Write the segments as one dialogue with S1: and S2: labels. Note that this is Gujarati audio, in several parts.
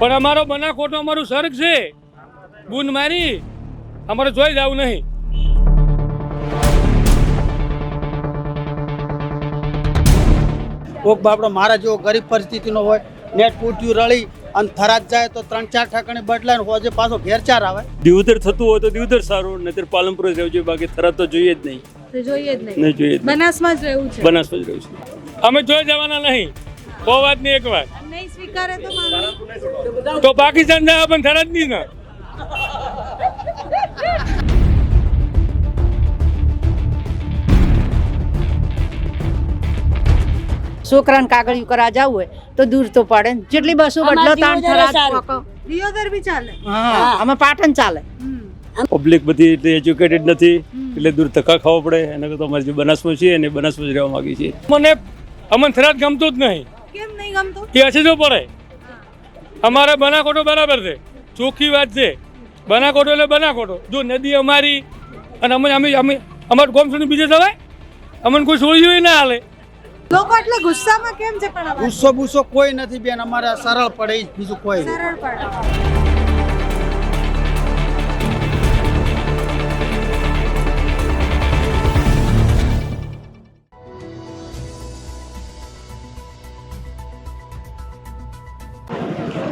S1: પણ અમારો બનાકોટો અમારું સર્ગ છે. બૂન મારી અમારે જોઈ જવું નહીં.
S2: કોક બાપડો મારા જેવો ગરીબ પરિસ્થિતિનો હોય નેટ પૂટ્યું રળી અને ફરાજ જાય તો ત્રણ ચાર ઠાકાણે બદલાય હોજે પાછો ઘેર ચાર આવે.
S3: દિવધર થતું હોય તો દિવધર સારું નહીતર પાલનપુર જ રહેવું જોઈએ બાકી થરાદ તો જોઈએ જ નહીં.
S4: જોઈએ જ નહીં.
S3: નહીં જોઈએ
S4: બનાસમાં જ રહેવું છે.
S3: બનાસમાં જ રહેવું છે.
S1: અમે જોઈ જવાના નહીં. કોઈ વાત નહીં એક વાત.
S4: નહીં સ્વીકારે તો
S1: તો પાકિસ્તાન જાય પણ થરાદ નહીં ને.
S5: છોકરાને કાગળિયું કરા જવું હોય તો દૂર તો પડે ને. જેટલી બસો બદલો તાણ થરા પોકો.
S4: દિયોદર બી ચાલે.
S5: હા અમે પાટણ ચાલે.
S3: પબ્લિક બધી એટલી એજ્યુકેટેડ નથી એટલે દૂર ધક્કા ખાવા પડે. એના તો અમારે જે બનાસમાં છીએ અને બનાસમાં જ રહેવા માંગીએ છીએ.
S1: મને અમને થરાદ ગમતું જ નહીં.
S4: કેમ નહીં ગમતું?
S1: એ હશે જો પડે. અમારે બનાકોટો બરાબર છે. ચોખ્ખી વાત છે. બનાકોટો એટલે બનાકોટો. જો નદી અમારી અને અમે અમે અમે અમારું ગોમ સુધી બીજે જવાય? અમને કોઈ છોડ્યું ના હાલે.
S4: લોકો એટલે ગુસ્સામાં કેમ છે પણ હવે?
S2: ગુસ્સો કોઈ નથી બેન. અમારે સરળ પડે. બીજું કોઈ
S4: સરળ પડે.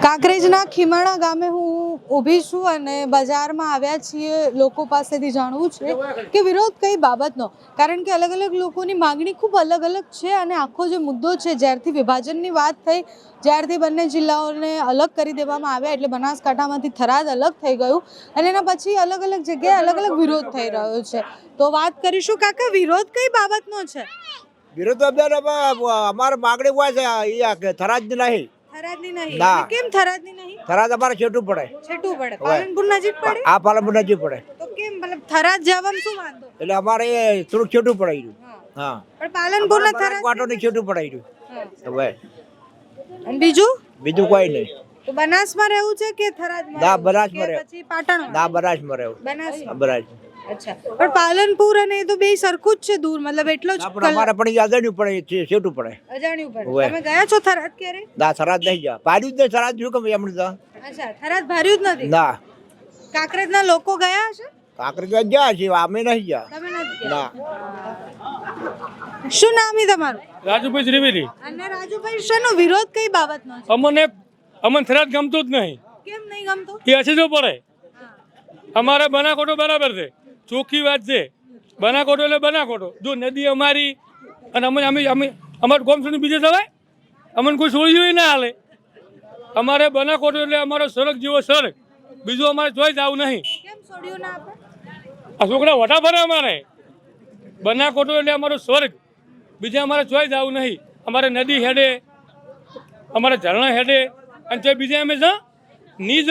S4: કાંકરેજના ખીમાણા ગામે હું ઊભી છું અને બજારમાં આવ્યા છીએ. લોકો પાસેથી જાણવું છે કે વિરોધ કઈ બાબતનો? કારણ કે અલગ અલગ લોકોની માંગણી ખૂબ અલગ અલગ છે અને આખો જે મુદ્દો છે, જ્યારથી વિભાજનની વાત થઈ, જ્યારથી બંને જિલ્લાઓને અલગ કરી દેવામાં આવ્યા એટલે બનાસકાંઠામાંથી થરાદ અલગ થઈ ગયું અને એના પછી અલગ અલગ જગ્યાએ અલગ અલગ વિરોધ થઈ રહ્યો છે. તો વાત કરીશું, કાકા, વિરોધ કઈ બાબતનો છે?
S6: વિરોધ અમારે માગણી હોય છે થરાદ નહીં.
S4: થરાદની નહીં.
S6: ના.
S4: કેમ થરાદની નહીં?
S6: થરાદ અમારે છેટું પડે.
S4: છેટું પડે. પાલનપુર નજીક પડે?
S6: આ પાલનપુર નજીક પડે.
S4: તો કેમ? મતલબ થરાદ જવામાં શું વાંધો?
S6: એટલે અમારે એ છેટું પડે રહ્યું
S4: હા. પણ પાલનપુર ને
S6: થરાદની છેટું પડે રહ્યું હવે.
S4: અને બીજું?
S6: બીજું કોઈ નહીં.
S4: તો બનાસમાં રહેવું છે કે થરાદમાં
S6: ના,
S4: રહેવું છે?
S6: બનાસમાં
S4: કે
S6: રહેવું.
S4: પછી પાટણમાં?
S6: ના બનાસમાં રહેવું.
S4: બનાસમાં.
S6: બનાસ
S4: અચ્છા. પણ પાલનપુર અને એ તો બે સરખું જ છે દૂર મતલબ એટલો જ
S6: પણ અમારે પણ અજાણ્યું પડે છે છેટું પડે.
S4: અજાણ્યું પડે. તમે ગયા છો થરાદ ક્યારે?
S6: ના થરાદ નહીં જા પાડ્યું જ નહીં થરાદ શું કેમ એમણે તો?
S4: અચ્છા થરાદ ભાર્યું જ નથી?
S6: ના.
S4: કાંકરેજના લોકો ગયા હશે?
S6: કાંકરેજ ગયા છે અમે નહીં જા
S4: તમે નથી
S6: ના.
S4: શું નામ છે તમારું?
S1: રાજુભાઈ ત્રિવેદી.
S4: અને રાજુભાઈ શેનો વિરોધ કઈ બાબતનો છે?
S1: અમને અમને થરાદ ગમતું જ નહીં.
S4: કેમ નહીં ગમતું?
S1: એ હશે જો પડે. અમારે બનાકોટો બરાબર છે. ચોખ્ખી વાત છે. બનાકોટો એટલે બનાકોટો. જો નદી અમારી અને અમે અમે અમે અમારું ગોમ સુધી બીજે જવાય? અમને કોઈ છોડ્યું ના હાલે. અમારે બનાકોટો એટલે અમારો સડક જેવો સડક બીજું અમારે જોઈ જવું નહીં.
S4: કેમ છોડ્યું ના આપે?
S1: આ છોકરા વટા ફરે અમારે. બનાકોટો એટલે અમારો સ્વર્ગ. બીજે અમારે જોઈ જવું નહીં. અમારે નદી હેડે અમારે ઝરણા હેડે. અને તે બીજે અમે જ ની જ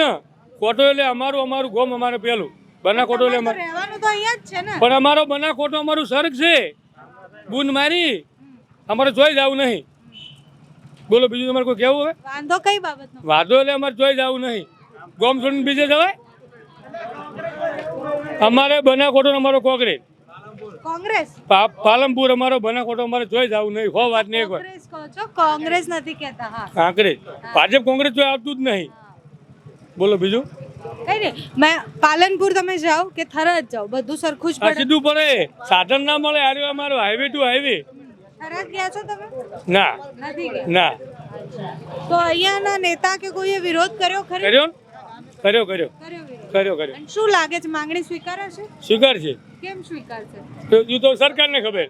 S1: કોટો એટલે અમારું અમારું ગોમ અમારે પેલું. બનાકોટો એટલે અમારે
S4: રહેવાનું તો અહીંયા જ છે ને.
S1: પણ અમારો બનાકોટો અમારું સ્વર્ગ છે. બૂંદ મારી. અમારે જોઈ જવું નહીં. બોલો બીજું તમારે કોઈ કહેવું હવે
S4: વાંધો કઈ બાબતનો?
S1: વાંધો એટલે અમારે જોઈ જવું નહીં. ગોમ છોડીને બીજે જવાય? અમારે બનાકોટો અમારો
S4: કોંગ્રેસ.
S1: પાલનપુર અમારો બનાકોટો અમારે જોઈ જવું નહીં. હો વાત નહીં
S4: કોંગ્રેસ કહો છો? કોંગ્રેસ નથી કહેતા હા.
S1: કાંકરેજ ભાજપ કોંગ્રેસ જોઈ આવતું જ નહીં. બોલો બીજું?
S4: કઈ નહીં. મેં પાલનપુર તમે જાઓ કે થરાદ જાઓ બધું સરખું જ
S1: આ
S4: પડે.
S1: સીધું પડે. સાધન ના મળે આર્યો અમારો હાઈવે ટુ હાઈવે
S4: થરાદ ગયા છો તમે?
S1: ના.
S4: નથી ગયા.
S1: ના.
S4: તો અહીંયાના નેતા કે કોઈએ વિરોધ કર્યો ખરી?
S1: કર્યો? ને? કર્યો કર્યો.
S4: કર્યો વિરોધ.
S1: કર્યો કર્યો.
S4: અને શું લાગે છે? માંગણી સ્વીકારાશે
S1: સ્વીકાર છે?
S4: કેમ સ્વીકારશે?
S1: તો એ તો સરકારને ખબર.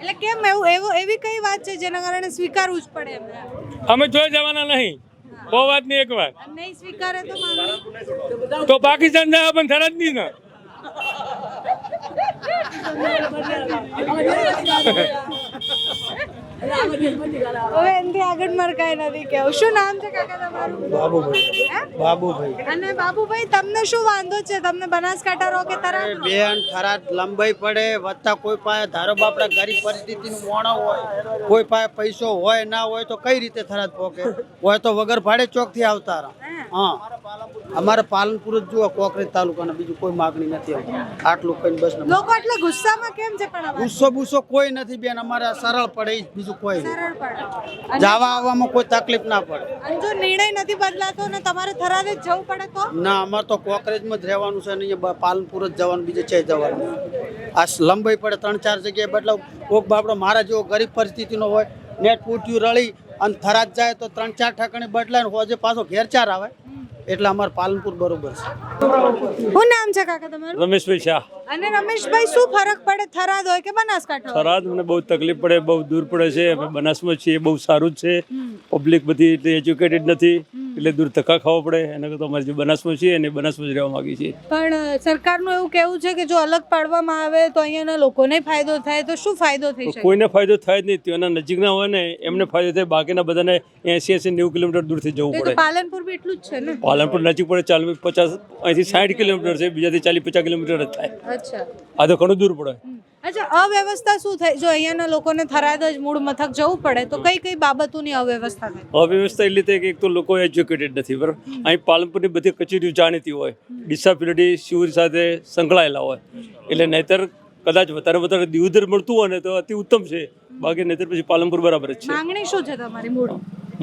S4: એટલે કેમ? એવું એવો એવી કઈ વાત છે જેના કારણે સ્વીકારવું જ પડે એમને?
S1: અમે જોઈ જવાના નહીં. બહુ વાત નહીં એક વાર
S4: નહીં સ્વીકારે તો
S1: તો પાકિસ્તાન જાય પણ થરાદ નહીં ને.
S4: હવે એનથી આગળ મારે કઈ નથી કહેવું. શું નામ છે કાકા તમારું?
S2: બાબુભાઈ. બાબુભાઈ.
S4: અને બાબુભાઈ તમને શું વાંધો છે? તમને બનાસકાંઠા રહો કે રહો?
S2: બેન થરાદ લંબાઈ પડે વત્તા કોઈ પાસે ધારો બાપડા ગરીબ પરિસ્થિતિનું મોણો હોય કોઈ પાસે પૈસો હોય ના હોય તો કઈ રીતે થરાદ પોકે? હોય તો વગર ભાડે ચોકથી આવતા
S4: હા.
S2: હે? અમારે પાલનપુર જ જુઓ કોકરેજ તાલુકાના બીજું કોઈ માગણી નથી. આટલું કઈ બસ
S4: લોકો એટલે ગુસ્સામાં કેમ છે પણ
S2: ગુસ્સો બુસ્સો કોઈ નથી બેન અમારે સરળ પડે બીજું કોઈ જવા આવવામાં કોઈ તકલીફ ના પડે.
S4: જો નિર્ણય નથી બદલાતો ને તમારે થરાદ જ જવું પડે તો?
S2: ના અમારે તો કોકરેજમાં જ રહેવાનું છે ને અહીંયા પાલનપુર જ જવાનું બીજે છે જવાનું આ લંબાઈ પડે ત્રણ ચાર જગ્યાએ બદલાવ. કોક બાપડો મારા જેવો ગરીબ પરિસ્થિતિનો હોય નેટ પૂટ્યું રળી અને થરાદ જાય તો ત્રણ ચાર ઠાકાણે બદલાય હોજે પાછો ઘેર ચાર આવે. એટલે અમારે પાલનપુર બરોબર છે.
S4: શું નામ છે કાકા તમારું?
S3: રમેશભાઈ શાહ.
S4: અને રમેશભાઈ શું ફરક પડે? થરાદ હોય કે બનાસકાંઠા
S3: થરાદ મને બહુ તકલીફ પડે બહુ દૂર પડે છે. અમે બનાસમાં છીએ બહુ સારું જ છે. પબ્લિક બધી એટલી એજ્યુકેટેડ નથી. એટલે દૂર ધક્કા ખાવા પડે. એના કરતાં અમારે જે બનાસમાં છીએ એને બનાસમાં જ રહેવા માગીએ છીએ.
S4: પણ સરકારનું એવું કેવું છે કે જો અલગ પાડવામાં આવે તો અહીંયાના લોકોને ફાયદો થાય તો શું ફાયદો થઈ શકે?
S3: કોઈને ફાયદો થાય જ નહીં. તેના નજીકના હોય ને એમને ફાયદો થાય. બાકીના બધાને એસી એસી નેવું કિલોમીટર દૂરથી જવું પડે.
S4: પાલનપુર બી એટલું જ છે ને?
S3: પાલનપુર નજીક પડે ચાલીસ પચાસ અહીંથી સાઠ કિલોમીટર છે. બીજાથી ચાલીસ પચાસ કિલોમીટર જ થાય.
S4: અચ્છા.
S3: આ તો ઘણું દૂર પડે.
S4: અચ્છા અવ્યવસ્થા શું થાય જો અહીંયાના લોકોને થરાદ જ મૂળ મથક જવું પડે તો કઈ કઈ બાબતોની અવ્યવસ્થા થાય
S3: અવ્યવસ્થા એટલે તે કે એક તો લોકો એજ્યુકેટેડ નથી બરાબર? અહીં પાલનપુરની બધી કચેરીઓ જાણીતી હોય ડિસેબિલિટી શિવર સાથે સંકળાયેલા હોય. એટલે નહીતર કદાચ વધારે વધારે દિવધર મળતું હોય ને તો અતિ ઉત્તમ છે. બાકી નહીતર પછી પાલનપુર બરાબર જ છે.
S4: માંગણી શું છે તમારી મૂળ?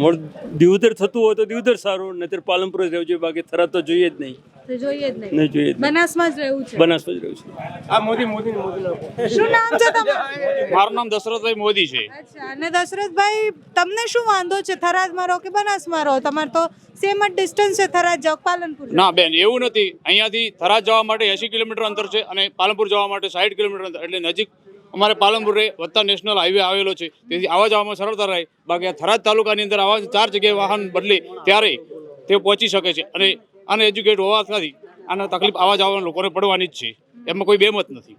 S3: મૂળ દિવધર થતું હોય તો દિવધર સારું નહીતર પાલનપુર જ રહેવું જોઈએ બાકી થરાદ તો જોઈએ જ નહીં.
S4: જોઈએ જ નહીં.
S3: નહીં જોઈએ જ નહીં.
S4: બનાસમાં જ રહેવું છે.
S3: બનાસમાં જ રહેવું છે.
S4: શું નામ છે તમારું?
S7: મારું નામ દશરથભાઈ મોદી છે.
S4: અચ્છા અને દશરથભાઈ તમને શું વાંધો છે? થરાદમાં રહો કે બનાસમાં રહો? તમારે તો સેમ જ ડિસ્ટન્સ છે થરાદ જાવ પાલનપુર.
S7: ના બેન એવું નથી. અહીંયાથી થરાદ જવા માટે એસી કિલોમીટર અંતર છે અને પાલનપુર જવા માટે સાઠ કિલોમીટર અંતર. એટલે નજીક અમારે પાલનપુર રહે વત્તા નેશનલ હાઈવે આવેલો છે. તેથી આવવા જવામાં સરળતા રહે. બાકી આ થરાદ તાલુકાની અંદર આવા ચાર જગ્યાએ વાહન બદલે ત્યારે તે પહોંચી શકે છે. અને અનએજ્યુકેટ હોવાથી આને તકલીફ આવા જવા લોકોને પડવાની જ છે. એમાં કોઈ બેમત નથી.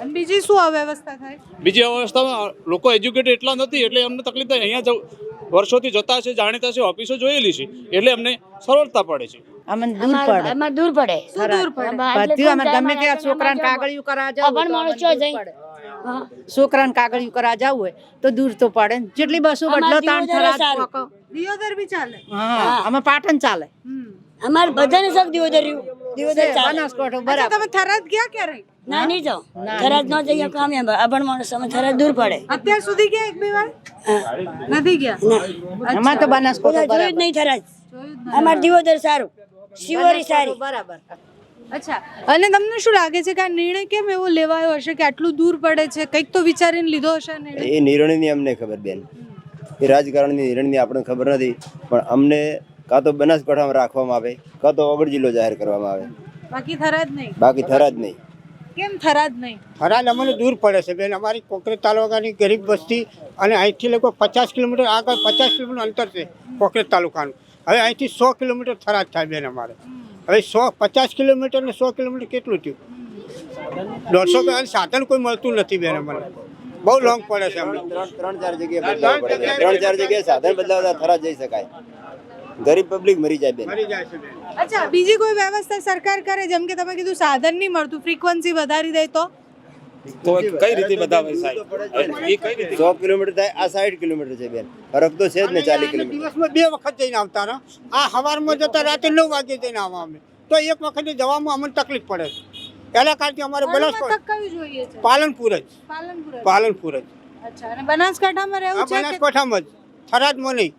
S4: અને બીજી શું અવ્યવસ્થા થાય?
S7: બીજી અવ્યવસ્થામાં લોકો એજ્યુકેટેડ એટલા નથી એટલે અમને તકલીફ થાય. અહીંયા જવું વર્ષોથી જતા છે જાણીતા છે ઓફિસો જોયેલી છે એટલે અમને સરળતા પડે છે.
S5: અમને દૂર પડે.
S8: અમાર દૂર પડે.
S4: શું દૂર પડે?
S5: બધું અમે ગમે ત્યાં છોકરાને કાગળિયું કરા જવું
S8: અભણ માણસો જઈ.
S5: છોકરાને કાગળિયું કરા જવું હોય તો દૂર તો પડે. જેટલી બસો બદલો તાણ.
S4: દિયોદર બી ચાલે?
S5: હા અમે પાટણ ચાલે.
S8: અમાર બધાને સબ દિવોદર રહ્યું. દિવોદર.
S5: બનાસકાંઠો બરાબર.
S4: તમે થરાદ ગયા ક્યારે
S8: ના નહીં જાઓ થરાદ ન જઈએ કામ એમ અભણ માણસ અમે થરાદ દૂર પડે.
S4: અત્યાર સુધી ગયા એક બે વાર? નથી ગયા?
S5: અમાર તો બનાસકાંઠો
S8: જોયું જ નહીં થરાદ. અમાર દિવોદર સારું. શિવરી સારી.
S5: બરાબર.
S4: અચ્છા. અને તમને શું લાગે છે કે આ નિર્ણય કેમ એવો લેવાયો હશે કે આટલું દૂર પડે છે? કંઈક તો વિચારીને લીધો હશે
S9: એ નિર્ણયની અમને ખબર બેન. એ રાજકારણની નિર્ણયની આપણને ખબર નથી. પણ અમને કાં તો બનાસકાંઠામાં રાખવામાં આવે કાં તો ઓગળ જિલ્લો જાહેર કરવામાં આવે.
S4: બાકી થરાદ નહીં.
S9: બાકી થરાદ નહીં.
S4: કેમ થરાદ નહીં?
S10: થરાદ અમને દૂર પડે છે બેન. અમારી કોકરેજ તાલુકાની ગરીબ વસ્તી અને અહીંથી લોકો પચાસ કિલોમીટર આગળ પચાસ કિલોમીટર અંતર છે કોકરેજ તાલુકાનું. હવે અહીંથી સો કિલોમીટર થરાદ થાય બેન અમારે. હવે સો પચાસ કિલોમીટર ને સો કિલોમીટર કેટલું થયું? દોઢસો સાધન કોઈ મળતું નથી બેન અમને. બહુ લોંગ પડે છે
S9: ત્રણ ત્રણ ચાર જગ્યાએ. ત્રણ ચાર જગ્યાએ સાધન બદલાવતા થરાદ જઈ શકાય. ગરીબ પબ્લિક મરી જાય બેન.
S10: મરી જાય છે બેન.
S4: અચ્છા બીજી કોઈ વ્યવસ્થા સરકાર કરે જેમ કે તમે કીધું સાધન નહીં મળતું ફ્રીક્વન્સી વધારી દે તો?
S7: કઈ રીતે બતાવે સાહેબ?
S9: સો કિલોમીટર થાય આ સાઠ કિલોમીટર છે બેન. ફરક તો છે જ ને ચાલીસ કિલોમીટર.
S10: દિવસમાં બે વખત જઈને આવતા ને આ સવારમાં જતા રાતે નવ વાગે જઈને આવવા અમે. તો એક વખતે જવામાં અમને તકલીફ પડે છે. એના કારણે અમારે
S4: મારું
S10: બનાસકાંઠા
S4: મથક કયું જોઈએ છે?
S10: પાલનપુર જ.
S4: પાલનપુર જ.
S10: પાલનપુર જ.
S4: અચ્છા અને બનાસકાંઠામાં રહેવું છે
S10: બનાસકાંઠામાં જ. થરાદમાં નહીં.